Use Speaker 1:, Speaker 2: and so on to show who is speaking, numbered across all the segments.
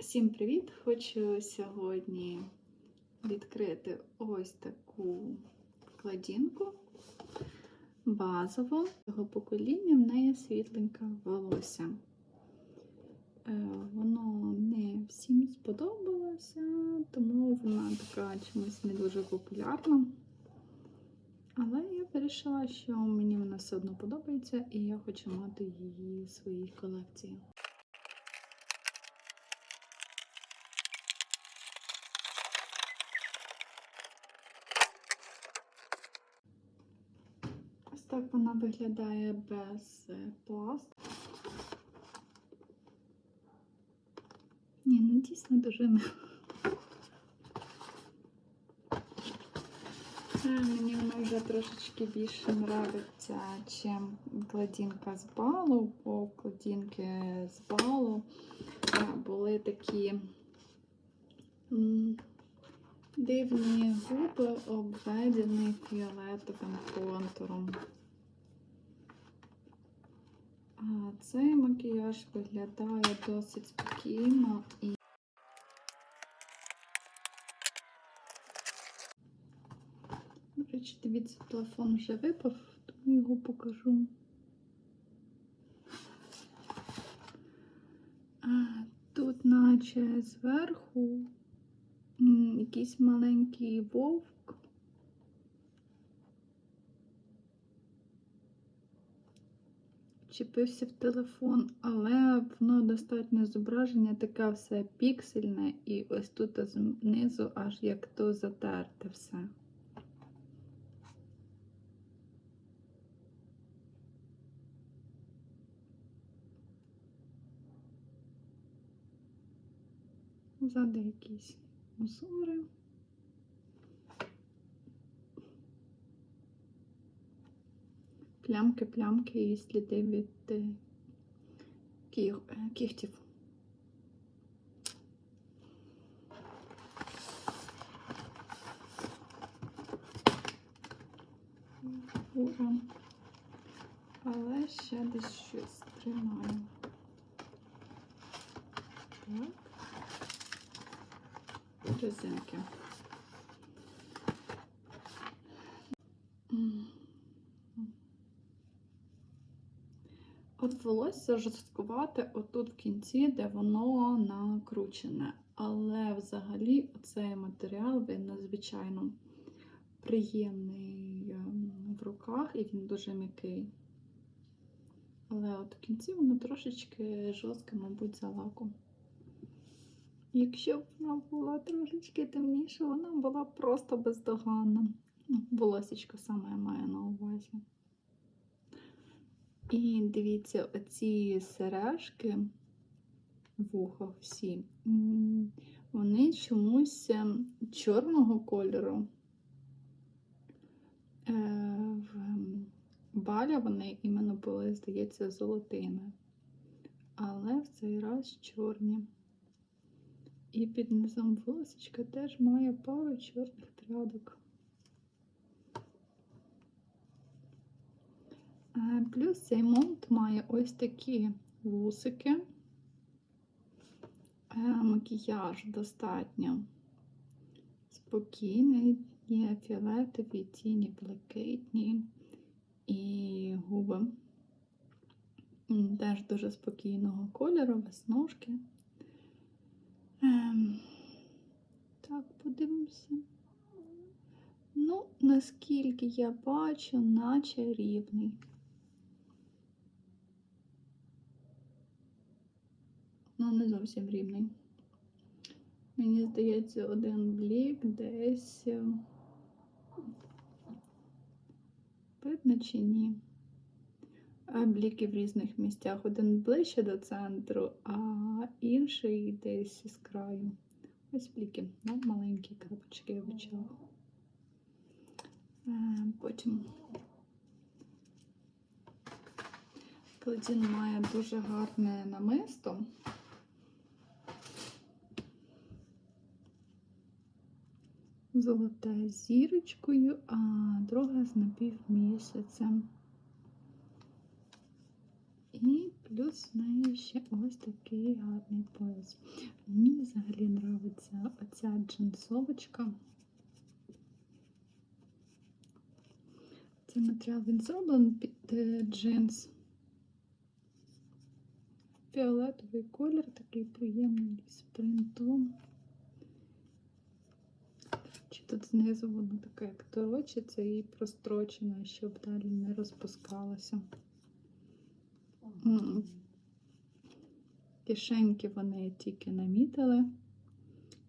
Speaker 1: Всім привіт! Хочу сьогодні відкрити ось таку кладінку базову. Цього покоління в неї світленьке волосся. Е, Воно не всім сподобалося, тому вона така чомусь не дуже популярна. Але я вирішила, що мені вона все одно подобається, і я хочу мати її в своїй колекції. Так вона виглядає без е, пласту. Ні, ну дійсно дуже мило. Мені вона вже трошечки більше нравиться, чим кладінка з балу, бо кладінки з балу е, були такі дивні губи, обведені фіолетовим контуром. Цей макіяж виглядає досить спокійно і До речі, дивіться, телефон вже випав, тому його покажу. Тут, наче зверху, якийсь маленький вовк. Вчепився в телефон, але воно достатньо зображення таке все піксельне, і ось тут знизу аж як то затерте все. Ззаду якісь узори. Плямки, плямки і сліди від е, е, кігтів. Ура. Але ще десь щось тримаю. Так. Резинки. М. От волосся жорсткувати отут в кінці, де воно накручене. Але взагалі цей матеріал він надзвичайно приємний ем, в руках і він дуже м'який. Але от в кінці воно трошечки жорстке, мабуть, за лаком. Якщо б вона була трошечки темніша, вона була просто бездоганна. Ну, волосечко саме я маю на увазі. І дивіться, оці сережки в ухах всі, вони чомусь ем, чорного кольору. Е, В баля вони іменно були, здається, золотими. Але в цей раз чорні. І під низом волосечка теж має пару чорних трядок. Плюс цей монт має ось такі вусики. Е, Макіяж достатньо спокійний, є фіолетові, тіні блакитні і губи. Теж дуже спокійного кольору, веснушки. Ем, так, подивимося. Ну, наскільки я бачу, наче рівний. Ну, не зовсім рівний. Мені здається, один блік десь. е, Видно чи ні? А бліки в різних місцях. Один ближче до центру, а інший десь з краю. Ось бліки, ну, маленькі крапочки в очах. Е, Потім Клетін має дуже гарне намисто. Золоте з зірочкою, а друге з напівмісяцем. І Плюс в неї ще ось такий гарний пояс. Мені взагалі подобається оця джинсовочка. Цей матеріал він зроблений під е, джинс. Фіолетовий колір, такий приємний з принтом. Тут знизу воно таке, як торочиться і прострочено, щоб далі не розпускалося. Кишеньки вони тільки намітили,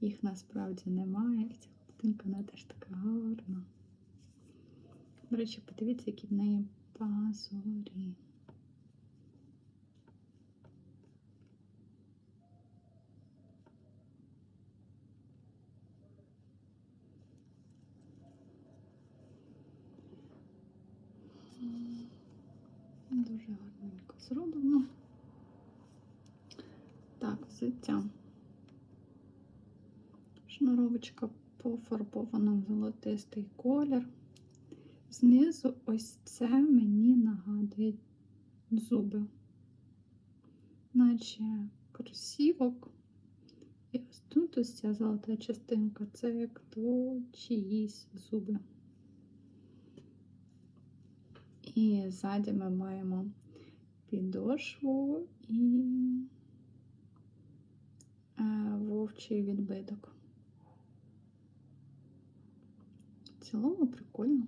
Speaker 1: їх насправді немає. І ця картинка вона теж така гарна. До речі, подивіться, які в неї пазурі. Дуже гарненько зроблено. Так, взуття. Шнуровочка пофарбована в золотистий колір. Знизу ось це мені нагадує зуби, наче кросівок. І ось тут ось ця золота частинка це як то чиїсь зуби. І ззаді ми маємо підошву і е, вовчий відбиток. В цілому прикольно.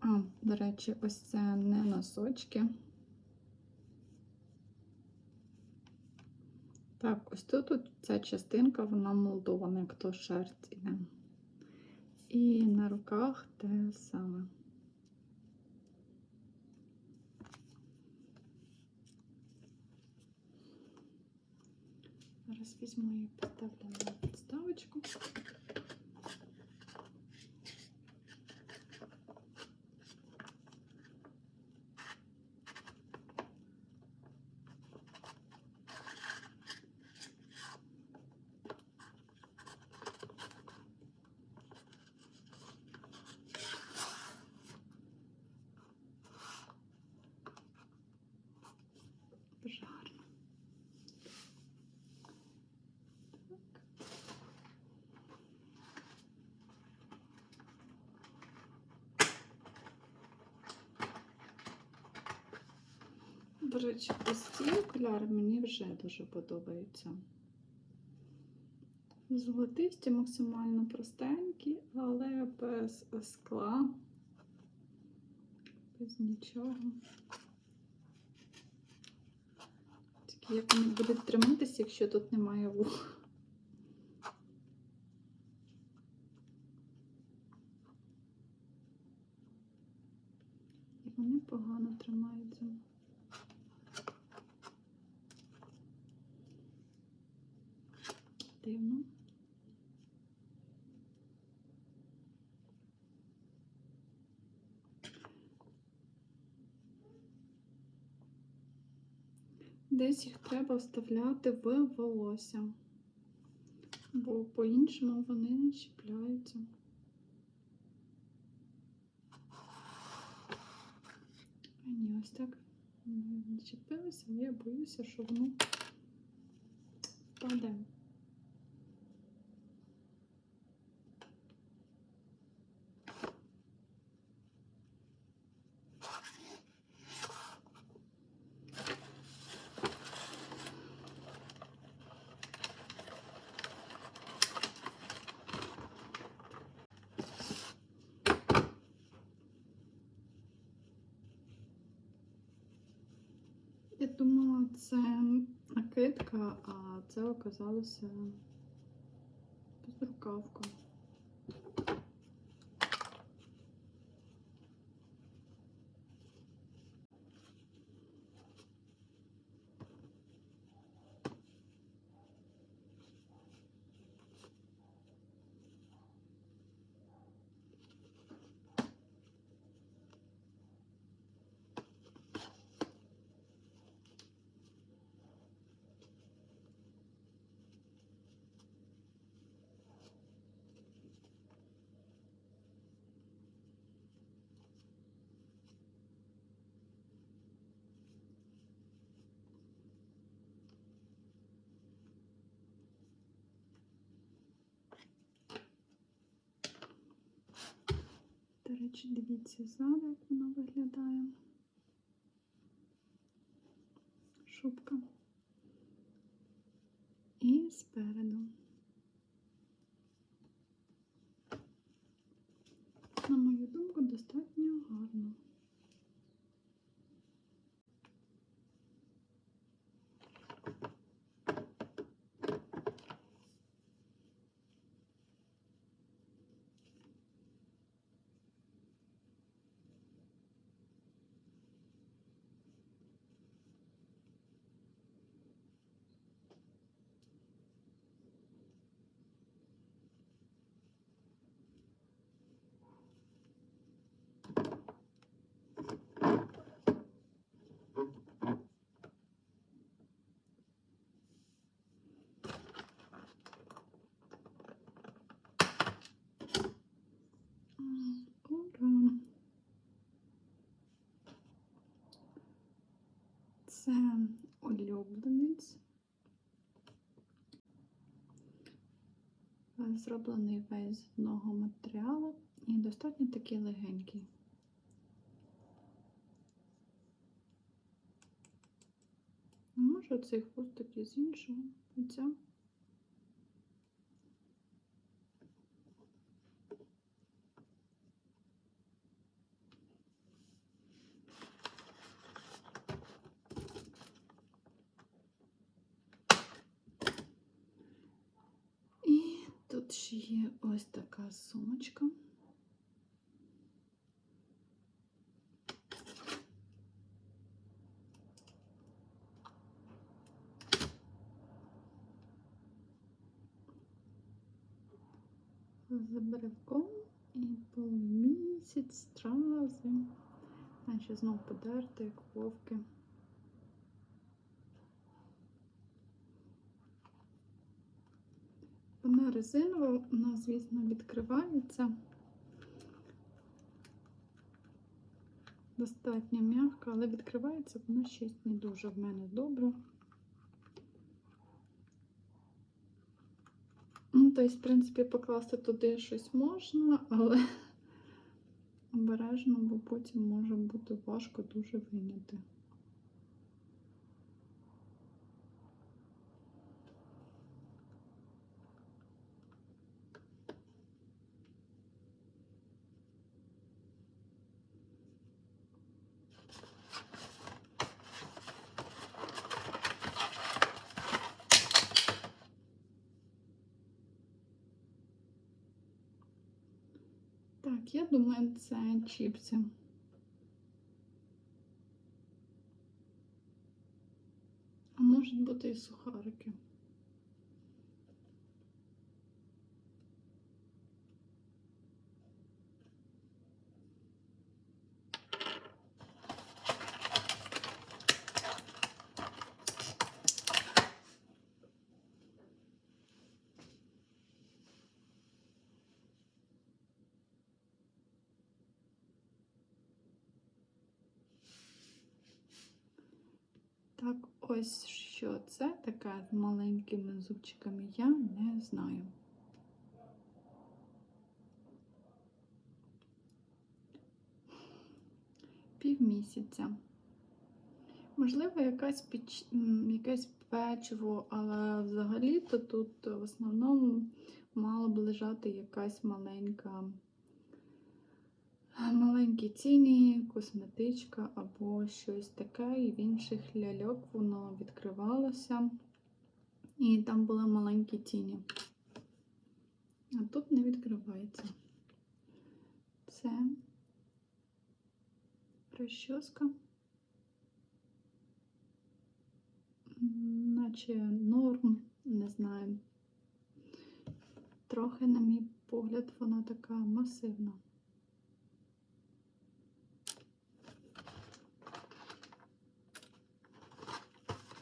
Speaker 1: А, до речі, ось це не носочки. Так, ось тут, тут ця частинка, вона молдована, як то шерсть іде. І на руках те саме. Зараз візьму і поставлю на підставочку. До речі, ось ці окуляри мені вже дуже подобаються. Золотисті, максимально простенькі, але без скла, без нічого. Тільки як вони будуть триматися, якщо тут немає вух. І вони погано тримаються. Дивно. Десь їх треба вставляти в волосся, бо по-іншому вони не чіпляються. А ні, ось так не чіпилися, я боюся, що воно впаде. Я думала, це накидка, а це оказалося безрукавка. Речі, дивіться ззаду, як вона виглядає. Шубка. І спереду. На мою думку, достатньо Це улюбленець. Зроблений весь з одного матеріалу і достатньо такий легенький. Може цей хвостик із іншого оця. І тут ще є ось така сумочка. З брелком і полумісяць, стрази. Наче знов подерти, як вовки. Вона резинова, вона, звісно, відкривається. Достатньо м'яка, але відкривається вона ще не дуже в мене добре. Ну, тобто, в принципі, покласти туди щось можна, але обережно, бо потім може бути важко дуже виняти. Я думаю, це чіпси. А можуть бути і сухарики. Так, ось що це таке з маленькими зубчиками, я не знаю. Півмісяця. Можливо, якась піч... якесь печиво, але взагалі-то тут в основному мала б лежати якась маленька маленькі тіні, косметичка або щось таке, і в інших ляльок воно відкривалося, і там були маленькі тіні. А тут не відкривається. Це розчоска. Наче норм, не знаю. Трохи, на мій погляд, вона така масивна.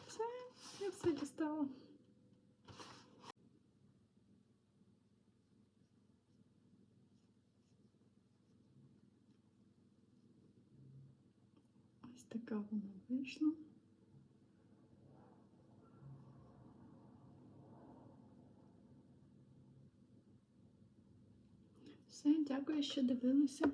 Speaker 1: Все, я все дістала. Ось така вона вийшла. Все, дякую, що дивилися.